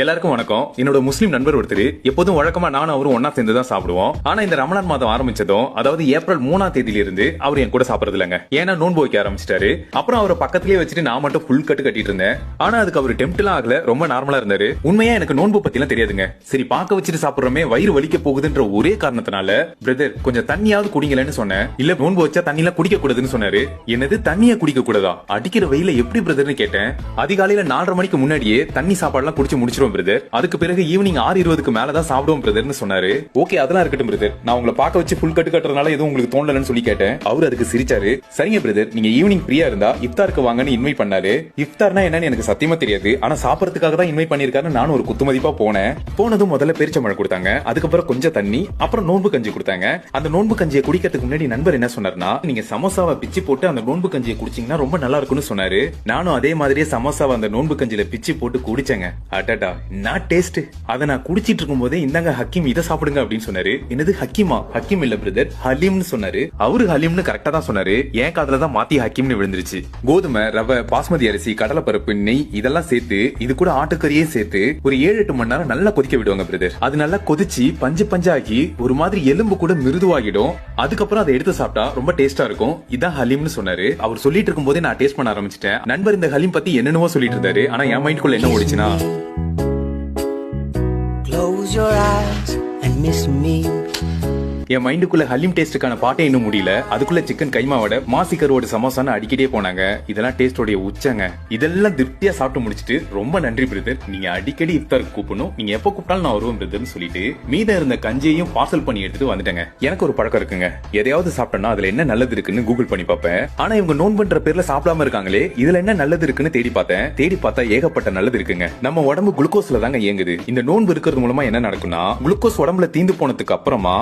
எல்லாருக்கும் வணக்கம். என்னோட முஸ்லீம் நண்பர் ஒருத்தர் எப்போதும் வழக்கமா நானும் அவரும் ஒன்னா சேர்ந்து தான் சாப்பிடுவோம். ஆனா இந்த ரமணான் மாதம் ஆரம்பிச்சதும் அதாவது ஏப்ரல் மூணாம் தேதியில இருந்து அவர் என் கூட சாப்பிடுறது இல்லைங்க. ஏன்னா நோன்பு வைக்க ஆரம்பிச்சிட்டாரு. அப்புறம் அவரை பக்கத்துலயே வச்சுட்டு நான் மட்டும் ஃபுல் கட்டு கட்டிட்டு இருந்தேன். ஆனா அதுக்கு அவர் டெம்ப்ட்லாம் ஆகல. ரொம்ப நார்மலா இருந்தாரு. உண்மையா எனக்கு நோன்பு பத்திலாம் தெரியாதுங்க. சரி பார்க்க வச்சுட்டு சாப்பிடுறோமே வயிறு வலிக்க போகுதுன்ற ஒரே காரணத்தினால பிரதர் கொஞ்சம் தண்ணியாவது குடிங்களேன்னு சொன்னேன். இல்ல நோன்பு வச்சா தண்ணிலாம் குடிக்க கூடாதுன்னு சொன்னாரு. என்னது தண்ணிய குடிக்க கூடாதா? அடிக்கிற வெயில எப்படி பிரதர்னு கேட்டேன். அதிகாலையில நாலரை மணிக்கு முன்னாடியே தண்ணி சாப்பாடுலாம் குடிச்சு முடிச்சிருவோம் பிரதர் அதுக்கு பிறகு ஈவினிங் ஆறு இருபதுக்கு மேலதான் சாப்பிடுவோம் பிரதர்னு சொன்னாரு. ஓகே அதெல்லாம் இருக்கட்டும் பிரதர் நான் உங்களை பார்க்க வச்சு ஃபுல் கட்டு கட்டுறதுனால எதுவும் உங்களுக்கு தோணலன்னு சொல்லி கேட்டேன். அவர் அதுக்கு சிரிச்சாரு. சரிங்க பிரதர் நீங்க ஈவினிங் ஃப்ரீயா இருந்தா இஃப்தாருக்கு வாங்கன்னு இன்வைட் பண்ணாரு. இஃப்தார்னா என்னன்னு எனக்கு சத்தியமா தெரியாது. ஆனா சாப்பிடறதுக்காக தான் இன்வைட் பண்ணிருக்காரு நானும் ஒரு குத்துமதிப்பா போனேன். போனதும் முதல்ல பேரிச்சம்பழம் கொடுத்தாங்க. அதுக்கப்புறம் கொஞ்சம் தண்ணி அப்புறம் நோன்பு கஞ்சி கொடுத்தாங்க. அந்த நோன்பு கஞ்சியை குடிக்கிறதுக்கு முன்னாடி நண்பர் என்ன சொன்னார்னா நீங்க சமோசாவை பிச்சு போட்டு அந்த நோன்பு கஞ்சியை குடிச்சீங்கன்னா ரொம்ப நல்லா இருக்கும்னு சொன்னாரு. நானும் அதே மாதிரியே சமோசாவை அந்த நோன்பு கஞ்சியில பிச்சு போட்டு குடிச்சேங்க. அடடா. நான் டேஸ்ட் அதை நான் குடிச்சிட்டு இருக்கும் போதே இந்தாங்க ஹக்கீம் இதை சாப்பிடுங்க அப்படின்னு சொன்னாரு. என்னது ஹக்கீமா? ஹக்கீம் இல்ல பிரதர் ஹலீம்னு சொன்னாரு. அவரு ஹலீம்னு கரெக்டா தான் சொன்னாரு. என் காதுல தான் மாத்தி ஹக்கீம்னு விழுந்துருச்சு. கோதுமை ரவை பாஸ்மதி அரிசி கடலைப்பருப்பு நெய் இதெல்லாம் சேர்த்து இது கூட ஆட்டுக்கறியே சேர்த்து ஒரு ஏழு எட்டு மணி நேரம் நல்லா கொதிக்க விடுவாங்க பிரதர் அது நல்லா கொதிச்சு பஞ்சு பஞ்சாகி ஒரு மாதிரி எலும்பு கூட மிருதுவாகிடும். அதுக்கப்புறம் அதை எடுத்து சாப்பிட்டா ரொம்ப டேஸ்டா இருக்கும். இதான் ஹலீம்னு சொன்னாரு. அவர் சொல்லிட்டு இருக்கும் போதே நான் டேஸ்ட் பண்ண ஆரம்பிச்சிட்டேன். நண்பர் இந்த ஹலீம் பத்தி என்னென்னவோ சொல்லிட்டு இருந்தாரு. ஆனா என் மைண்ட்குள்ள என்ன ஓடிச்சுன்னா Close your eyes and miss me. என் மைண்டுக்குள்ள ஹலீம் டேஸ்டுக்கான பாட்டே இன்னும் முடியல. அதுக்குள்ள சிக்கன் கைமாவோட மாசி கருவோட சமோசான்னு அடிக்கடியே போனாங்க. இதெல்லாம் டேஸ்டோடைய உச்சங்க. இதெல்லாம் திருப்தியா சாப்பிட்டு முடிச்சிட்டு ரொம்ப நன்றி பிரதர். நீங்க அடிக்கடி இஃப்தாருக்கு கூப்பிடணும். நீங்க எப்போ கூப்பிட்டாலும் நான் வருவேன் பிரதர்னு சொல்லிட்டு மீதம் இருந்த கஞ்சியையும் பார்சல் பண்ணி எடுத்துட்டு வந்துட்டேங்க. எனக்கு ஒரு பழக்கம் இருக்குங்க. எதையாவது சாப்பிட்டோம்னா அதுல என்ன நல்லது இருக்குன்னு கூகுள் பண்ணி பார்ப்பேன். ஆனா இவங்க நோன் பண்ற பேர்ல சாப்பிடாம இருக்காங்களே இதுல என்ன நல்லது இருக்குன்னு தேடி பார்த்தேன். தேடி பார்த்தா ஏகப்பட்ட நல்லது இருக்குங்க. நம்ம உடம்பு குளுக்கோஸ்ல தாங்க இயங்குது. இந்த நோன்பு இருக்கிறது மூலமா என்ன நடக்கும்னா குளுக்கோஸ் உடம்புல தீந்து போனதுக்கு அப்புறமா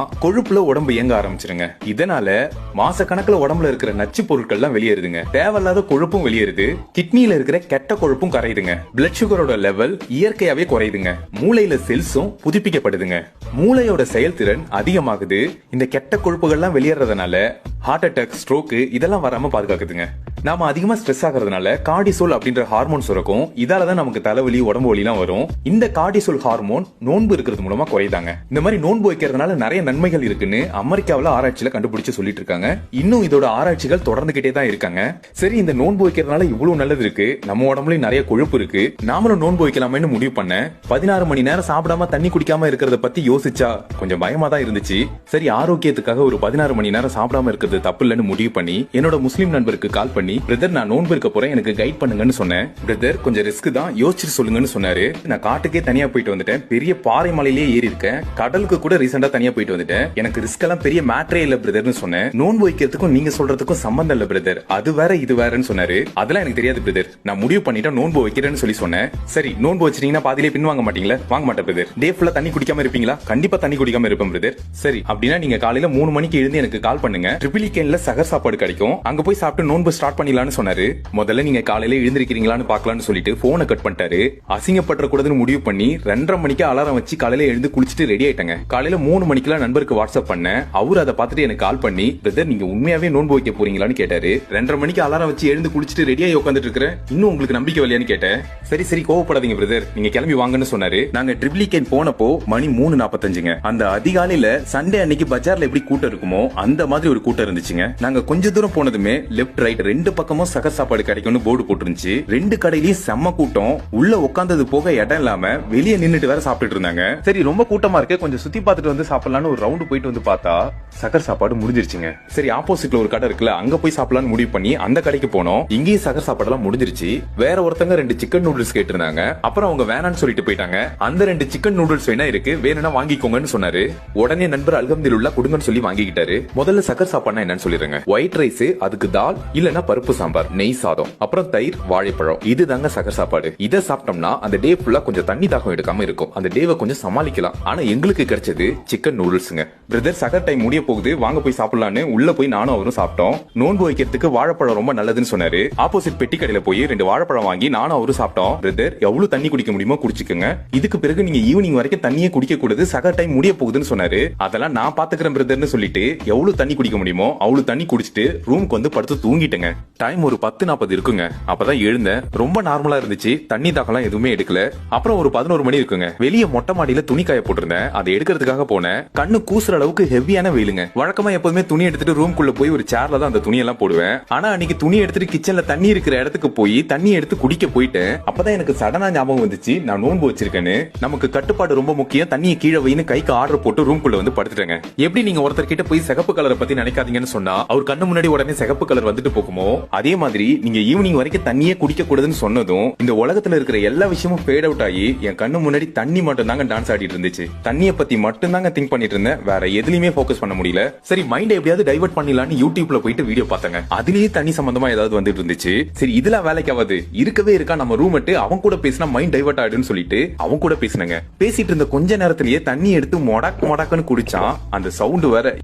கொழுப்புல உடம்பு இயங்க ஆரம்பிச்சிருங்க. இதனால மாச கணக்குல உடம்புல இருக்கிற நச்சு பொருட்கள்லாம் வெளியேறுதுங்க. தேவையில்லாத கொழுப்பும் வெளியேறுது. கிட்னியில இருக்கிற கெட்ட கொழுப்பும் கரையுதுங்க பிளட் சுகரோட லெவல் இயற்கையாவே குறையுதுங்க. மூளையில செல்ஸும் புதுப்பிக்கப்படுதுங்க. மூளையோட செயல்திறன் அதிகமாகுது. இந்த கெட்ட கொழுப்புகள்லாம் வெளியேறதுனால ஹார்ட் அட்டாக் ஸ்ட்ரோக்கு இதெல்லாம் வராம பாதுகாக்குதுங்க. நாம அதிகமா ஸ்ட்ரெஸ் ஆகுறதுனால கார்டிசோல் அப்படின்ற ஹார்மோன் சுரக்கும் இதால தான் நமக்கு தலைவலி உடம்பு வலிலாம் வரும். இந்த கார்டிசோல் ஹார்மோன் நோன்பு இருக்கிறது மூலமா குறையுதாங்க. இந்த மாதிரி நோன்பு வைக்கிறதுனால நிறைய நன்மைகள் இருக்குன்னு அமெரிக்காவில் ஆராய்ச்சியில கண்டுபிடிச்சு சொல்லிட்டு இருக்காங்க. இன்னும் இதோட ஆராய்ச்சிகள் தொடர்ந்துகிட்டே தான் இருக்காங்க. சரி இந்த நோன்பு வைக்கிறதுனால இவ்வளவு நல்லது இருக்கு. நம்ம உடம்புலயும் நிறைய கொழுப்பு இருக்கு. நாமளும் நோன்பு வைக்கலாமேன்னு முடிவு பண்ணேன். பதினாறு மணி நேரம் சாப்பிடாம தண்ணி குடிக்காம இருக்கிறத பத்தி யோசிச்சா கொஞ்சம் பயமா தான் இருந்துச்சு. சரி ஆரோக்கியத்துக்காக ஒரு பதினாறு மணி நேரம் சாப்பிடாம இருக்கிறது தப்பு இல்லைன்னு முடிவு பண்ணி என்னோட முஸ்லீம் நண்பருக்கு கால் பண்ணி பிரதர் நான் நோன்பு இருக்க போறேன். எனக்கு கைட் பண்ணுங்கன்னு சொன்னேன். பிரதர் கொஞ்சம் ரிஸ்க் தான். யோசிச்சுட்டு சொல்லுங்கன்னு சொன்னாரு. நான் காட்டுக்கே தனியா போயிட்டு வந்துட்டேன். பெரிய பாறை மலையிலேயே ஏறி இருக்கேன். கடலுக்கு கூட ரீசெண்டா தனியா போயிட்டு வந்துட்டேன். எனக்கு ரிஸ்க் எல்லாம் பெரிய மேட்ரே இல்ல பிரதர்னு சொன்னேன். நோன்பு வைக்கிறதுக்கும் நீங்க சொல்றதுக்கும் சம்பந்தம் இல்ல பிரதர் அது வேற இது வேறன்னு சொன்னாரு. அதெல்லாம் எனக்கு தெரியாது பிரதர் நான் முடிவு பண்ணிட்டேன் நோன்பு வைக்கிறேன்னு சொல்லி சொன்னேன். சரி நோன்பு வச்சிட்டீங்கன்னா பாதியிலே பின் வாங்க மாட்டீங்களா? வாங்க மாட்டேன் பிரதர் டே ஃபுல்லா தண்ணி குடிக்காம இருப்பீங்களா? கண்டிப்பா தண்ணி குடிக்காம இருப்பேன் பிரதர் சரி அப்படின்னா நீங்க காலையில மூணு மணிக்கு எழுந்து எனக்கு கால் பண்ணுங்க. ட்ரிபிள் கேன்ல e சகர் சாப்பாடு கிடைக்கும். அங்க போய் சாப்பிட்டு நோன்பு ஸ்டார்ட் பண்ணிடலான்னு சொன்னாரு. முதல்ல நீங்க காலையில எழுந்திருக்கிறீங்களான்னு பாக்கலாம்னு சொல்லிட்டு போனை கட் பண்ணிட்டாரு. அசிங்கப்பட்ட கூடாதுன்னு முடிவு பண்ணி ரெண்டரை மணிக்கு அலாரம் வச்சு காலையில எழுந்து குளிச்சுட்டு ரெடி ஆயிட்டாங்க. காலையில மூணு மணிக்கெல்லாம் நண்பருக்கு வாட்ஸ்அப் பண்ணேன் அவர் அதை பார்த்துட்டு எனக்கு கால் பண்ணி பிரதர் நீங்க உண்மையாவே நோன்பு வைக்க போறீங்களான்னு கேட்டாரு. ரெண்டரை மணிக்கு அலாரம் வச்சு எழுந்து குளிச்சுட்டு ரெடியாகி உட்காந்துட்டு இருக்கிறேன் இன்னும் உங்களுக்கு நம்பிக்கை வரலையான்னு கேட்டேன். சரி சரி கோவப்படாதீங்க பிரதர் நீங்க கிளம்பி வாங்கன்னு சொன்னாரு. நாங்க ட்ரிப்ளிகேன் e போனப்போ மணி மூணு நாற்பத்தஞ்சுங்க அந்த அதிகாலையில சண்டே அன்னைக்கு பஜார்ல எப்படி கூட்டம் இருக்குமோ அந்த மாதிரி ஒரு கூட்டம் இருந்துச்சுங்க. நாங்க கொஞ்ச தூரம் போனதுமே லெஃப்ட் ரைட் ரெண்டு பக்கமும் சகர் சாப்பாடு கிடைக்கும்னு போர்டு போட்டுருந்துச்சு. ரெண்டு கடையிலயும் செம்ம கூட்டம். உள்ள உட்காந்தது போக இடம் இல்லாம வெளியே நின்னுட்டு வேற சாப்பிட்டுட்டு இருந்தாங்க. சரி ரொம்ப கூட்டமா இருக்கு கொஞ்சம் சுத்தி பார்த்துட்டு வந்து சாப்பிடலாம்னு ஒரு ரவுண்டு போயிட்டு வந்து பார்த்தா சகர் சாப்பாடு முடிஞ்சிருச்சுங்க. சரி ஆப்போசிட்ல ஒரு கடை இருக்குல்ல அங்க போய் சாப்பிடலாம்னு முடிவு பண்ணி அந்த கடைக்கு போனோம். இங்கேயும் சகர் சாப்பாடெல்லாம் முடிஞ்சிருச்சு. வேற ஒருத்தங்க ரெண்டு சிக்கன் நூடுல்ஸ் கேட்டிருந்தாங்க. அப்புறம் அவங்க வேணாம்னு சொல்லிட்டு போயிட்டாங்க. அந்த ரெண்டு சிக்கன் நூடுல்ஸ் வேணா இருக்கு வேணும்னா வாங்கிக்கோங்கன்னு சொன்னாரு. உடனே நண்பர் அல்கம்தில் கொடுங்கன்னு சொல்லி வாங்கிக்கிட்டாரு. முதல்ல சக்கர் சாப்பாடுனா என்னன்னு சொல்லிடுங்க. ஒயிட் ரைஸ் அதுக்கு தால் இல்லனா பருப்பு. சாம்பார் நெய் சாதம் அப்புறம் தயிர் வாழைப்பழம். இதுதாங்க சகர் சாப்பாடு. இதை சாப்பிட்டோம்னா அந்த டே ஃபுல்லா கொஞ்சம் தண்ணி தாகம் எடுக்காம இருக்கும். அந்த டேவை கொஞ்சம் சமாளிக்கலாம். ஆனா எங்களுக்கு கிடைச்சது சிக்கன் நூடுல்ஸ்ங்க பிரதர் சகர் டைம் முடிய போகுது. வாங்க போய் சாப்பிடலான்னு உள்ள போய் நானும் அவரும் சாப்பிட்டோம். நோன்பு வைக்கிறதுக்கு வாழைப்பழம் ரொம்ப நல்லதுன்னு சொன்னாரு. ஆப்போசிட் பெட்டி கடையில போய் ரெண்டு வாழைப்பழம் வாங்கி நானும் அவரும் சாப்பிட்டோம். பிரதர் எவ்வளவு தண்ணி குடிக்க முடியுமோ குடிச்சுக்கோங்க. இதுக்கு பிறகு நீங்க ஈவினிங் வரைக்கும் தண்ணியே குடிக்க கூடாது. சகர் டைம் முடிய போகுதுன்னு சொன்னாரு. அதெல்லாம் நான் பாத்துக்கிறேன் பிரதர்னு சொல்லிட்டு எவ்வளவு தண்ணி குடிக்க முடியுமோ அவ்வளவு தண்ணி குடிச்சிட்டு ரூமுக்கு வந்து படுத்து தூங்கிட்டேங்க. டைம் ஒரு பத்து நாற்பது இருக்குங்க. அப்பதான் எழுந்தேன். ரொம்ப நார்மலா இருந்துச்சு. தண்ணி தாக்கலாம் எதுவுமே எடுக்கல. அப்புறம் ஒரு பதினோரு மணி இருக்குங்க. வெளியே மொட்டை மாடியில துணி காய போட்டிருந்தேன். அதை எடுக்கிறதுக்காக போனேன். கண்ணு கூசுற அளவுக்கு ஹெவியான வெயிலுங்க. வழக்கமா எப்போதுமே துணி எடுத்துட்டு ரூம்குள்ள போய் ஒரு சேர்ல தான் அந்த துணியெல்லாம் போடுவேன். ஆனா அன்னைக்கு துணி எடுத்துட்டு கிச்சன்ல தண்ணி இருக்கிற இடத்துக்கு போய் தண்ணி எடுத்து குடிக்க போயிட்டேன். அப்பதான் எனக்கு சடனா ஞாபகம் வந்துச்சு. நான் நோன்பு வச்சிருக்கேன்னு. நமக்கு கட்டுப்பாடு ரொம்ப முக்கியம். தண்ணியை கீழே வைன்னு கைக்கு ஆர்டர் போட்டு ரூம்குள்ள வந்து படுத்துட்டேங்க. எப்படி நீங்க ஒருத்தர் கிட்ட போய் சிகப்பு கலரை பத்தி நினைக்காதீங்கன்னு சொன்னா அவர் கண்ணு முன்னாடி உடனே சிகப்பு கலர் வந்துட்டு போகுமோ? அதே மாதிரி நீங்க ஈவினிங் வரைக்கும் தண்ணியே குடிக்க கூடாதுன்னு சொன்னதும் இந்த உலகத்துல இருக்கிற எல்லா விஷயமும் ஃபேட் அவுட் ஆகி என் கண்ணு முன்னாடி தண்ணி மட்டும் தாங்க டான்ஸ் ஆடிட்டு இருந்துச்சு. தண்ணிய பத்தி மட்டும் தாங்க திங்க் பண்ணிட்டு இருந்தேன். வேற எதுலயுமே ஃபோக்கஸ் பண்ண முடியல. சரி மைண்ட் எப்படியாவது டைவர்ட் பண்ணலாம்னு யூடியூப்ல போயிட்டு வீடியோ பார்த்தேங்க. அதுலயே தண்ணி சம்பந்தமா ஏதாவது வந்துட்டு இருந்துச்சு. சரி இதுல வேலைக்காவது இருக்கவே இருக்கா? நம்ம ரூம்மட்டு அவன் கூட பேசினா மைண்ட் டைவர்ட் ஆயிடுன்னு சொல்லிட்டு அவன் கூட பேசினங்க. பேசிட்டு இருந்த கொஞ்ச நேரத்திலேயே தண்ணி எடுத்து மொடக் மொடக்குன்னு குடிச்சான். அந்த சவுண்ட் வேற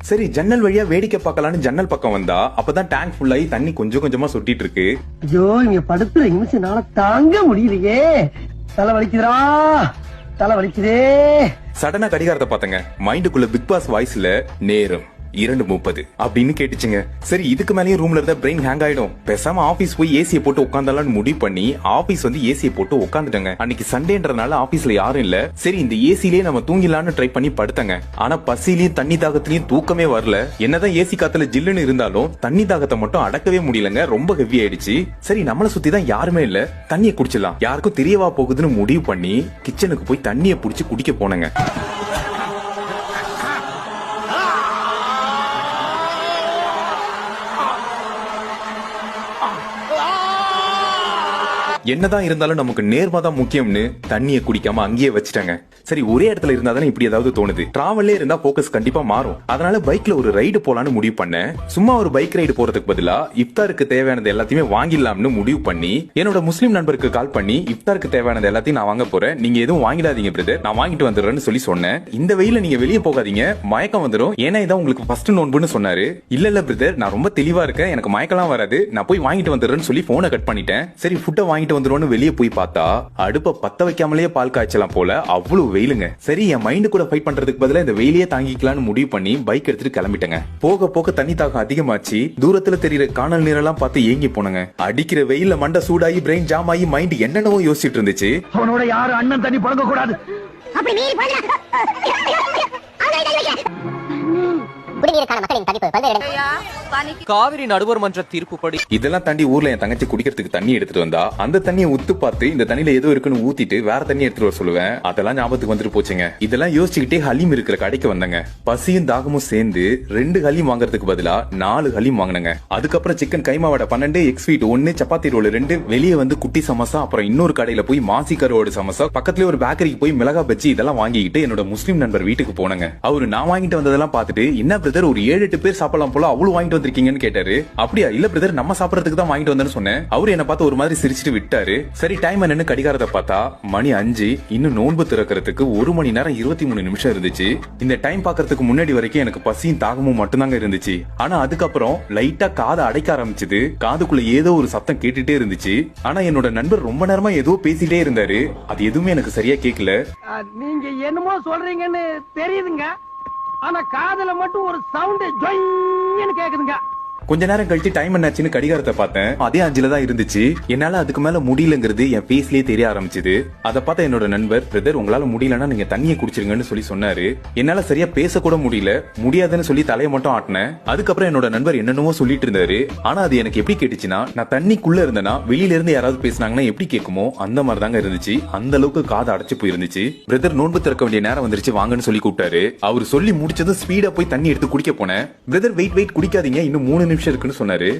சரி ஜன்னல் வழியா வேடிக்கை பார்க்கலாம்னு ஜன்னல் பக்கம் வந்தா அப்பதான் டேங்க் ஃபுல்லாகி தண்ணி கொஞ்சம் கொஞ்சமா சொட்டிட்டு இருக்கு. ஐயோ இங்க படுத்துற நிமிஷம்னால தாங்க முடியலையே. தலை வலிக்குதுடா. தலை வலிக்குதே. சடனா கடிகாரத்தை பார்த்தங்க. மைண்டுக்குள்ள பிக் பாஸ் வாய்ஸ்ல நேரம். இரண்டு முப்பது. அப்படின்னு கேட்டுச்சுங்க. சரி இதுக்கு மேலேயும் ரூம்ல இருந்தா பிரெயின் ஹேங் ஆயிடும். பேசாம ஆபீஸ் போய் ஏசியை போட்டு உட்காந்தாலும் முடிவு பண்ணி ஆபீஸ் வந்து ஏசியை போட்டு உட்காந்துட்டங்க அன்னைக்கு சண்டேன்றனால ஆபீஸ்ல யாரும் இல்ல. சரி இந்த ஏசிலேயே நம்ம தூங்கிடலாம்னு ட்ரை பண்ணி படுத்தங்க. ஆனா பசிலையும் தண்ணி தாகத்திலயும் தூக்கமே வரல. என்னதான் ஏசி காத்துல ஜில்லுன்னு இருந்தாலும் தண்ணி தாகத்தை மட்டும் அடக்கவே முடியலங்க. ரொம்ப ஹெவி ஆயிடுச்சு. சரி நம்மள சுத்தி தான் யாருமே இல்ல. தண்ணியை குடிச்சிடலாம். யாருக்கும் தெரியவா போகுதுன்னு முடிவு பண்ணி கிச்சனுக்கு போய் தண்ணியை புடிச்சு குடிக்க போனங்க. என்னதான் இருந்தாலும் நமக்கு நேர்மா தான் முக்கியம்னு தண்ணியை குடிக்காம அங்கேயே வச்சுட்டாங்க. சரி ஒரே இடத்துல இருந்தா தானே இப்படி ஏதாவது தோணுது. டிராவல்லே இருந்தா போக்கஸ் கண்டிப்பா மாறும். அதனால பைக்ல ஒரு ரைடு போலான்னு முடிவு பண்ணேன் சும்மா ஒரு பைக் ரைடு போறதுக்கு பதிலா இப்தாருக்கு தேவையானது எல்லாத்தையுமே வாங்கிடலாம்னு முடிவு பண்ணி என்னோட முஸ்லீம் நண்பருக்கு கால் பண்ணி இப்தாருக்கு தேவையானது எல்லாத்தையும் நான் வாங்க போறேன். நீங்க எதுவும் வாங்கிடாதீங்க பிரதர் நான் வாங்கிட்டு வந்துடுறேன்னு சொல்லி சொன்னேன். இந்த வெயில நீங்க வெளியே போகாதீங்க. மயக்கம் வந்துடும் ஏன்னா இதான் உங்களுக்கு ஃபர்ஸ்ட் நோன்புன்னு சொன்னாரு. இல்ல இல்ல பிரதர் நான் ரொம்ப தெளிவா இருக்கேன். எனக்கு மயக்கலாம் வராது. நான் போய் வாங்கிட்டு வந்துடுறேன்னு சொல்லி போனை கட் பண்ணிட்டேன். சரி ஃபுட்டை வாங்கிட்டு வந்துருவோம்னு வெளியே போய் பார்த்தா அடுப்ப பத்த வைக்காமலே பால் காய்ச்சலாம் போல அவ்வளவு வெயிலுங்க. சரி என் மைண்டு கூட ஃபைட் பண்றதுக்கு பதிலா இந்த வெயிலையே தாங்கிக்கலாம்னு முடிவு பண்ணி பைக் எடுத்துட்டு கிளம்பிட்டேங்க. போக போக தண்ணி தாகம் அதிகமாச்சு. தூரத்துல தெரியுற காணல் நீரெல்லாம் பார்த்து ஏங்கி போனங்க. அடிக்கிற வெயில்ல மண்டை சூடாகி பிரெயின் ஜாம் ஆகி மைண்ட் என்னென்னவோ யோசிச்சுட்டு இருந்துச்சு. அவனோட யாரும் அண்ணன் தண்ணி பழங்க கூடாது அப்படி குடிநீருக்கான மக்களின் தவிப்பு. பல்வேறு இடங்கள் காவிரி நடுவர் மன்ற தீர்ப்புப்படி இதெல்லாம் தாண்டி ஊர்ல என் தங்கச்சி குடிக்கிறதுக்கு தண்ணி எடுத்துட்டு வந்தா அந்த தண்ணியை உத்து பார்த்து இந்த தண்ணியில ஏதோ இருக்குன்னு ஊத்திட்டு வேற தண்ணி எடுத்துட்டு வர சொல்லுவேன். அதெல்லாம் ஞாபகத்துக்கு வந்துட்டு போச்சுங்க. இதெல்லாம் யோசிச்சுக்கிட்டே ஹலீம் இருக்கிற கடைக்கு வந்தங்க. பசியும் தாகமும் சேர்ந்து ரெண்டு ஹலீம் வாங்குறதுக்கு பதிலா நாலு ஹலீம் வாங்கினங்க. அதுக்கப்புறம் சிக்கன் கைமா வடை பன்னெண்டு எக்ஸ் ஸ்வீட் ஒன்னு சப்பாத்தி ரோல் ரெண்டு வெளியே வந்து குட்டி சமோசா அப்புறம் இன்னொரு கடையில போய் மாசி கருவோட சமோசா பக்கத்துலயே ஒரு பேக்கரிக்கு போய் மிளகா பஜ்ஜி இதெல்லாம் வாங்கிக்கிட்டு என்னோட முஸ்லீம் நண்பர் வீட்டுக்கு போனங்க. அவரு நான் வாங்கிட்டு வந்ததெல்லாம் பார்த்துட்டு என்ன பிரதர் ஒரு ஏழு எட்டு பேர் சாப்பிடலாம் போல அவ்வளவு வாங்கிட்டு வந்திருக்கீங்கன்னு கேட்டாரு. அப்படியா? இல்ல பிரதர் நம்ம சாப்பிடறதுக்கு தான் வாங்கிட்டு வந்தேன்னு சொன்னேன். அவர் என்ன பார்த்து ஒரு மாதிரி சிரிச்சிட்டு விட்டாரு. சரி டைம் என்னன்னு கடிகாரத்தை பார்த்தா மணி அஞ்சு இன்னும் நோன்பு திறக்கிறதுக்கு ஒரு மணி நேரம் இருபத்தி மூணு நிமிஷம் இருந்துச்சு. இந்த டைம் பாக்குறதுக்கு முன்னாடி வரைக்கும் எனக்கு பசியும் தாகமும் மட்டும்தாங்க இருந்துச்சு. ஆனா அதுக்கப்புறம் லைட்டா காதை அடைக்க ஆரம்பிச்சது. காதுக்குள்ள ஏதோ ஒரு சத்தம் கேட்டுட்டே இருந்துச்சு. ஆனா என்னோட நண்பர் ரொம்ப நேரமா ஏதோ பேசிட்டே இருந்தாரு. அது எதுவுமே எனக்கு சரியா கேக்கல. நீங்க என்னமோ சொல்றீங்கன்னு தெரியுதுங்க. ஆனா காதுல மட்டும் ஒரு சவுண்ட் ஜொய்ன்னு கேக்குதுங்க. கொஞ்ச நேரம் கழிச்சு டைம் என்னாச்சுன்னு கடிகாரத்தை பார்த்தேன். அதே அஞ்சுல தான் இருந்துச்சு. என்னால அதுக்கு மேல முடியலங்கிறது என் ஃபேஸ்லயே தெரிய ஆரம்பிச்சது. அதை பார்த்த என்னோட நண்பர் பிரதர் உங்களால முடியலன்னா நீங்க தண்ணியை குடிச்சிருங்கன்னு சொல்லி சொன்னாரு. என்னால சரியா பேச கூட முடியல. முடியாதுன்னு சொல்லி தலையை மட்டும் ஆட்டினேன். அதுக்கப்புறம் என்னோட நண்பர் என்னென்னவோ சொல்லிட்டு இருந்தாரு. ஆனா அது எனக்கு எப்படி கேட்டுச்சுன்னா நான் தண்ணிக்குள்ள இருந்தேன்னா வெளியில இருந்து யாராவது பேசினாங்கன்னா எப்படி கேட்குமோ அந்த மாதிரி தாங்க இருந்துச்சு. அந்த அளவுக்கு காது அடைச்சு போயிருந்துச்சு. பிரதர் நோன்பு திறக்க வேண்டிய நேரம் வந்துருச்சு வாங்கன்னு சொல்லி கூப்பிட்டாரு. அவர் சொல்லி முடிச்சதும் ஸ்பீடா போய் தண்ணி எடுத்து குடிக்க போனேன். பிரதர் வெயிட் வெயிட் குடிக்காதீங்க. இன்னும் மூணு நிமிஷம் இருக்குன்னு சொன்னாரு.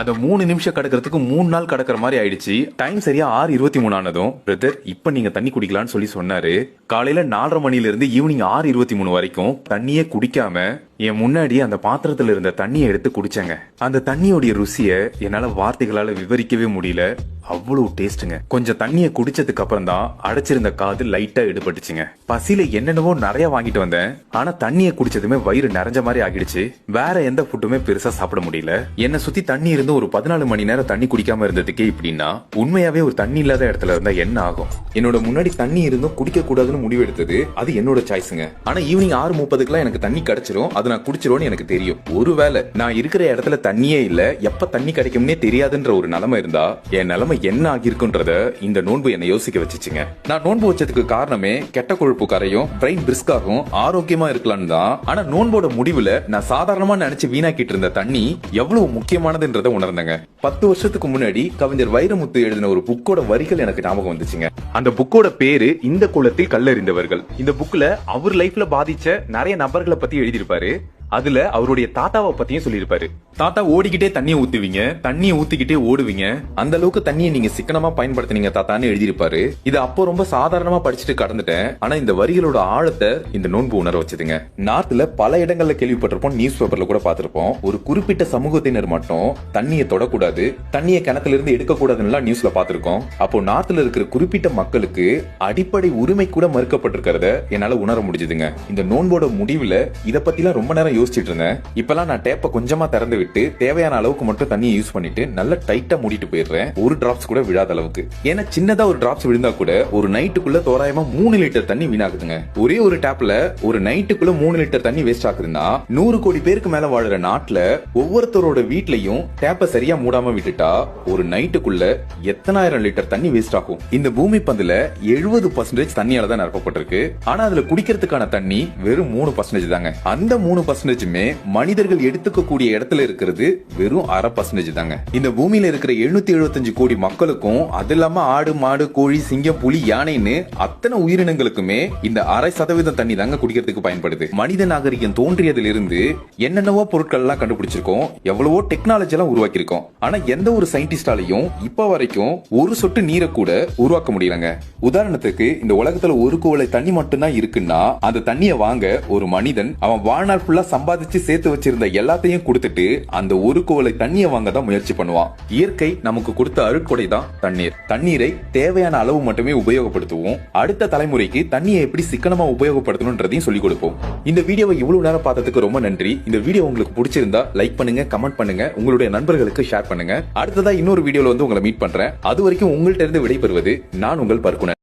அந்த மூணு நிமிஷம் கடக்கிறதுக்கு மூணு நாள் கடக்கிற மாதிரி ஆயிடுச்சு. டைம் சரியா ஆறு இருபத்தி மூணு ஆனதும் பிரதர் இப்ப நீங்க தண்ணி குடிக்கலாம்னு சொல்லி சொன்னாரு. காலையில நாலரை மணில இருந்து ஈவினிங் ஆறு இருபத்தி மூணு வரைக்கும் தண்ணியே குடிக்காம என் முன்னாடி அந்த பாத்திரத்துல இருந்த தண்ணியை எடுத்து குடிச்சேங்க. அந்த தண்ணியோடைய ருசிய என்னால வார்த்தைகளால விவரிக்கவே முடியல. அவ்வளவு டேஸ்ட்டுங்க. கொஞ்சம் தண்ணியை குடிச்சதுக்கு அப்புறம் தான் அடைச்சிருந்த காது லைட்டா எடுபட்டுச்சுங்க. பசியில என்னென்னவோ நிறைய வாங்கிட்டு வந்தேன். ஆனா தண்ணியை குடிச்சதுமே வயிறு நிறைஞ்ச மாதிரி ஆகிடுச்சு. வேற எந்த ஃபுட்டுமே பெருசா சாப்பிட முடியல. என்னை சுத்தி தண்ணி இருந்து இருந்து ஒரு பதினாலு மணி நேரம் தண்ணி குடிக்காம இருந்ததுக்கே இப்படின்னா உண்மையாவே ஒரு தண்ணி இல்லாத இடத்துல இருந்தா என்ன ஆகும்? என்னோட முன்னாடி தண்ணி இருந்தும் குடிக்க கூடாதுன்னு முடிவு எடுத்தது அது என்னோட சாய்ஸுங்க ஆனா ஈவினிங் ஆறு முப்பதுக்குலாம் எனக்கு தண்ணி கிடைச்சிரும் அது நான் குடிச்சிரும்னு எனக்கு தெரியும். ஒருவேளை நான் இருக்கிற இடத்துல தண்ணியே இல்ல எப்ப தண்ணி கிடைக்கும்னே தெரியாதுன்ற ஒரு நிலைமை இருந்தா என் நிலைமை என்ன ஆகியிருக்குன்றத இந்த நோன்பு என்னை யோசிக்க வச்சுச்சுங்க. நான் நோன்பு வச்சதுக்கு காரணமே கெட்ட கொழுப்பு கரையும் பிரெயின் பிரிஸ்காகும் ஆரோக்கியமா இருக்கலாம்னு தான். ஆனா நோன்போட முடிவுல நான் சாதாரணமா நினைச்சு வீணாக்கிட்டு இருந்த தண்ணி எவ்வளவு முக்கியமானதுன்றத உணர்ந்தேங்க. பத்து வருஷத்துக்கு முன்னாடி கவிஞர் வைரமுத்து எழுதின ஒரு புக்கோட வரிகள் எனக்கு ஞாபகம் வந்துச்சுங்க. அந்த புக்கோட பேரு இந்த குளத்தில் கல்லறிந்தவர்கள். இந்த புக்ல அவர் லைஃப்ல பாதிச்ச நிறைய நபர்களை பத்தி எழுதியிருப்பாரு. அதுல அவருடைய தாத்தாவை பத்தியும் சொல்லியிருப்பாரு. தாத்தா ஓடிக்கிட்டே தண்ணியை ஊத்துவீங்க தண்ணியை ஊத்திக்கிட்டே ஓடுவீங்க அந்த அளவுக்கு தண்ணியை நீங்க சிக்கனமா பயன்படுத்துனீங்க தாத்தான்னு எழுதியிருப்பாரு. இது அப்போ ரொம்ப சாதாரணமா படிச்சுட்டு கடந்துட்டேன். ஆனா இந்த வரிகளோட ஆழத்தை இந்த நோன்பு உணர வச்சதுங்க. நார்த்ல பல இடங்கள்ல கேள்விப்பட்டிருப்போம் நியூஸ் பேப்பர்ல கூட பார்த்திருப்போம். ஒரு குறிப்பிட்ட சமூகத்தினர் மட்டும் தண்ணியை தொடக்கூடாது தண்ணியை கிணத்துல இருந்து எடுக்கக்கூடாதுன்னு நியூஸ்ல பார்த்திருக்கோம். அப்போ நார்த்ல இருக்கிற குறிப்பிட்ட மக்களுக்கு அடிப்படை உரிமை கூட மறுக்கப்பட்டிருக்கிறத என்னால உணர முடிஞ்சதுங்க. இந்த நோன்போட முடிவுல இத பத்திலாம் ரொம்ப நேரம் யோசிச்சுட்டு இருந்தேன் இப்பெல்லாம் நான் டேப்பை கொஞ்சமா திறந்து விட்டு தேவையான அளவுக்கு மட்டும் தண்ணியை யூஸ் பண்ணிட்டு நல்லா டைட்டா மூடிட்டு போயிடுறேன். ஒரு டிராப்ஸ் கூட விழாத அளவுக்கு. ஏன்னா சின்னதா ஒரு டிராப்ஸ் விழுந்தா கூட ஒரு நைட்டுக்குள்ள தோராயமா மூணு லிட்டர் தண்ணி வீணாகுதுங்க. ஒரே ஒரு டேப்ல ஒரு நைட்டுக்குள்ள மூணு லிட்டர் தண்ணி வேஸ்ட் ஆகுதுன்னா நூறு கோடி பேருக்கு மேல வாழுற நாட்டுல ஒவ்வொருத்தரோட வீட்லயும் டேப்பை சரியா மூடாம விட்டுட்டா ஒரு நைட்டுக்குள்ள எத்தனாயிரம் லிட்டர் தண்ணி வேஸ்ட் ஆகும். இந்த பூமி பந்துல எழுபது பர்சன்டேஜ் தண்ணியால தான் நிரப்பப்பட்டிருக்கு. ஆனா அதுல குடிக்கிறதுக்கான தண்ணி வெறும் மூணு பர்சன்டேஜ் தாங்க. அந்த மூணு பர்சன்டேஜுமே மனிதர்கள் எடுத்துக்கக்கூடிய இடத்துல இருக்கிறது வெறும் அரை பர்சன்டேஜ் தாங்க. இந்த பூமியில இருக்கிற எழுநூத்தி எழுபத்தஞ்சு கோடி மக்களுக்கும் அது இல்லாம ஆடு மாடு கோழி சிங்கம் புலி யானைன்னு அத்தனை உயிரினங்களுக்குமே இந்த அரை சதவீதம் தண்ணி தாங்க குடிக்கிறதுக்கு பயன்படுது. மனித நாகரிகம் தோன்றியதிலிருந்து என்னென்னவோ பொருட்கள் எல்லாம் கண்டுபிடிச்சிருக்கோம். எவ்வளவோ டெக்னாலஜி எல்லாம் உருவாக்கியிருக்கோம். ஆனா எந்த ஒரு சயின்டிஸ்டாலையும் இப்ப வரைக்கும் ஒரு சொட்டு நீரை கூட உருவாக்க முடியலங்க. உதாரணத்துக்கு இந்த உலகத்துல ஒரு குவளை தண்ணி மட்டும்தான் இருக்குன்னா அந்த தண்ணியை வாங்க ஒரு மனிதன் அவன் வாழ்நாள் ஃபுல்லா சம்பாதிச்சு சேர்த்து வச்சிருந்த எல்லாத்தையும் கொடுத்துட்டு அந்த ஒரு குவளை தண்ணியை வாங்க தான் முயற்சி பண்ணுவான். இயற்கை நமக்கு கொடுத்த அருட்கொடை தான் தண்ணீர். தண்ணீரை தேவையான அளவு மட்டுமே உபயோகப்படுத்துவோம். அடுத்த தலைமுறைக்கு தண்ணியை எப்படி சிக்கனமா உபயோகப்படுத்தணும்ன்றதையும் சொல்லிக் கொடுப்போம். இந்த வீடியோவை இவ்வளவு நேரம் பார்த்ததுக்கு ரொம்ப நன்றி. இந்த வீடியோ உங்களுக்கு பிடிச்சிருந்தா லைக் பண்ணுங்க கமெண்ட் பண்ணுங்க உங்களுடைய நண்பர்களுக்கு ஷேர் பண்ணுங்க. அடுத்ததா இன்னொரு வீடியோல வந்து உங்களை மீட் பண்றேன். அது வரைக்கும் உங்கள்கிட்ட இருந்து விடைபெறுவது நான் உங்கள் பர்க்குனர்